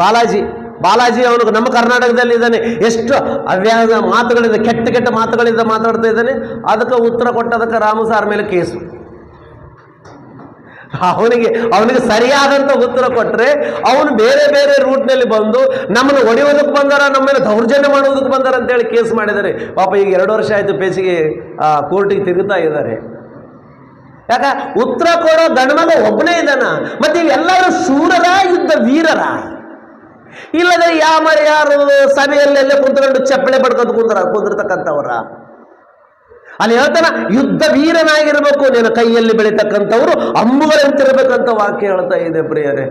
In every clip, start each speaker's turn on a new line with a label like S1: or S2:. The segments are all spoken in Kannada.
S1: ಬಾಲಾಜಿ ಬಾಲಾಜಿ ಅವನು ನಮ್ಮ ಕರ್ನಾಟಕದಲ್ಲಿ ಇದ್ದಾನೆ. ಎಷ್ಟು ಅವ್ಯಾಸ ಮಾತುಗಳಿಂದ, ಕೆಟ್ಟ ಕೆಟ್ಟ ಮಾತುಗಳಿಂದ ಮಾತಾಡ್ತಾ ಇದ್ದಾನೆ. ಅದಕ್ಕೆ ಉತ್ತರ ಕೊಟ್ಟದಕ್ಕೆ ರಾಮು ಸಾರ್ ಮೇಲೆ ಕೇಸು. ಅವನಿಗೆ ಅವನಿಗೆ ಸರಿಯಾದಂಥ ಉತ್ತರ ಕೊಟ್ಟರೆ ಅವನು ಬೇರೆ ಬೇರೆ ರೂಟ್ನಲ್ಲಿ ಬಂದು ನಮ್ಮನ್ನು ಹೊಡೆಯೋದಕ್ಕೆ ಬಂದಾರ, ನಮ್ಮ ಮೇಲೆ ದೌರ್ಜನ್ಯ ಮಾಡೋದಕ್ಕೆ ಬಂದಾರ ಅಂತೇಳಿ ಕೇಸ್ ಮಾಡಿದ್ದಾರೆ ಪಾಪ ಈಗ ಎರಡು ವರ್ಷ ಆಯಿತು ಬೇಸಿಗೆ ಕೋರ್ಟಿಗೆ ತಿರುಗುತ್ತಾ ಇದ್ದಾರೆ. ಯಾಕ? ಉತ್ತರ ಕೊಡೋ ಗಣಮಗ ಒಬ್ಬನೇ ಇದ್ದಾನ ಮತ್ತೆ ಇವೆಲ್ಲರೂ ಶೂರರ, ಯುದ್ಧ ವೀರರ. ಇಲ್ಲದೆ ಯಾವ ಯಾರು ಸಭೆಯಲ್ಲೆಲ್ಲ ಕುಂತ್ಕೊಂಡು ಚಪ್ಪಳೆ ಪಡ್ಕೊಂಡು ಕುಂದ್ರ, ಕುಂದಿರ್ತಕ್ಕಂಥವ್ರ. ಅಲ್ಲಿ ಹೇಳ್ತಾನ, ಯುದ್ಧ ವೀರನಾಗಿರ್ಬೇಕು. ನಿನ್ನ ಕೈಯಲ್ಲಿ ಬೆಳೀತಕ್ಕಂಥವ್ರು ಅಂಬುಗಳಂತಿರ್ಬೇಕಂತ ವಾಕ್ಯ ಹೇಳ್ತಾ ಇದೆ ಪ್ರಿಯರೇ.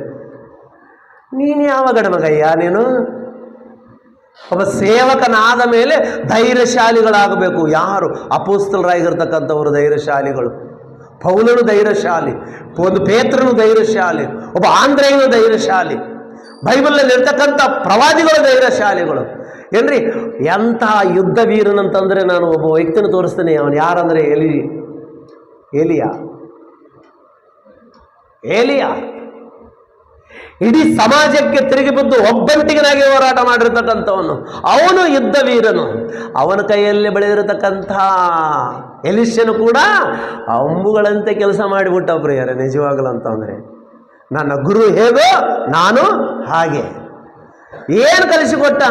S1: ನೀನು ಯಾವ ಗಣಮಗಯ್ಯ ನೀನು ಒಬ್ಬ ಸೇವಕನಾದ ಮೇಲೆ ಧೈರ್ಯಶಾಲಿಗಳಾಗಬೇಕು. ಯಾರು? ಅಪೋಸ್ತಲರಾಗಿರ್ತಕ್ಕಂಥವ್ರು, ಧೈರ್ಯಶಾಲಿಗಳು. ಪೌಲನು ಧೈರ್ಯಶಾಲಿ ಒಂದು ಪೇತ್ರನು ಧೈರ್ಯಶಾಲಿ, ಒಬ್ಬ ಆಂಧ್ರೇಯನು ಧೈರ್ಯಶಾಲಿ, ಬೈಬಲ್ನಲ್ಲಿ ಇರ್ತಕ್ಕಂಥ ಪ್ರವಾದಿಗಳು ಧೈರ್ಯಶಾಲಿಗಳು. ಏನ್ರಿ? ಎಂಥ ಯುದ್ಧ ವೀರನಂತಂದರೆ ನಾನು ಒಬ್ಬ ವ್ಯಕ್ತಿನ ತೋರಿಸ್ತೇನೆ. ಅವನು ಯಾರಂದರೆ ಎಲಿ, ಎಲಿಯಾ ಏಲಿಯ ಇಡೀ ಸಮಾಜಕ್ಕೆ ತಿರುಗಿ ಬಿದ್ದು ಒಬ್ಬಂಟಿಗನಾಗಿ ಹೋರಾಟ ಮಾಡಿರ್ತಕ್ಕಂಥವನು. ಅವನು ಯುದ್ಧ ವೀರನು. ಅವನ ಕೈಯಲ್ಲಿ ಬೆಳೆದಿರತಕ್ಕಂಥ ಎಲಿಷ್ಯನು ಕೂಡ ಅಂಬುಗಳಂತೆ ಕೆಲಸ ಮಾಡಿಬಿಟ್ಟ ಪ್ರಿಯರೇ, ನಿಜವಾಗಲು ಅಂತಂದರೆ ನನ್ನ ಗುರು ಹೇಗೋ ನಾನು ಹಾಗೆ. ಏನು ಕಲಿಸಿಕೊಟ್ಟ?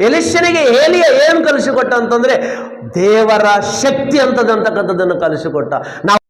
S1: ಎಲಿಷ್ಯನಿಗೆ ಏಲಿಯ ಏನು ಕಲಿಸಿಕೊಟ್ಟ ಅಂತಂದ್ರೆ ದೇವರ ಶಕ್ತಿ ಅಂತದಂತಕ್ಕಂಥದ್ದನ್ನು ಕಲಿಸಿಕೊಟ್ಟ. ನಾವು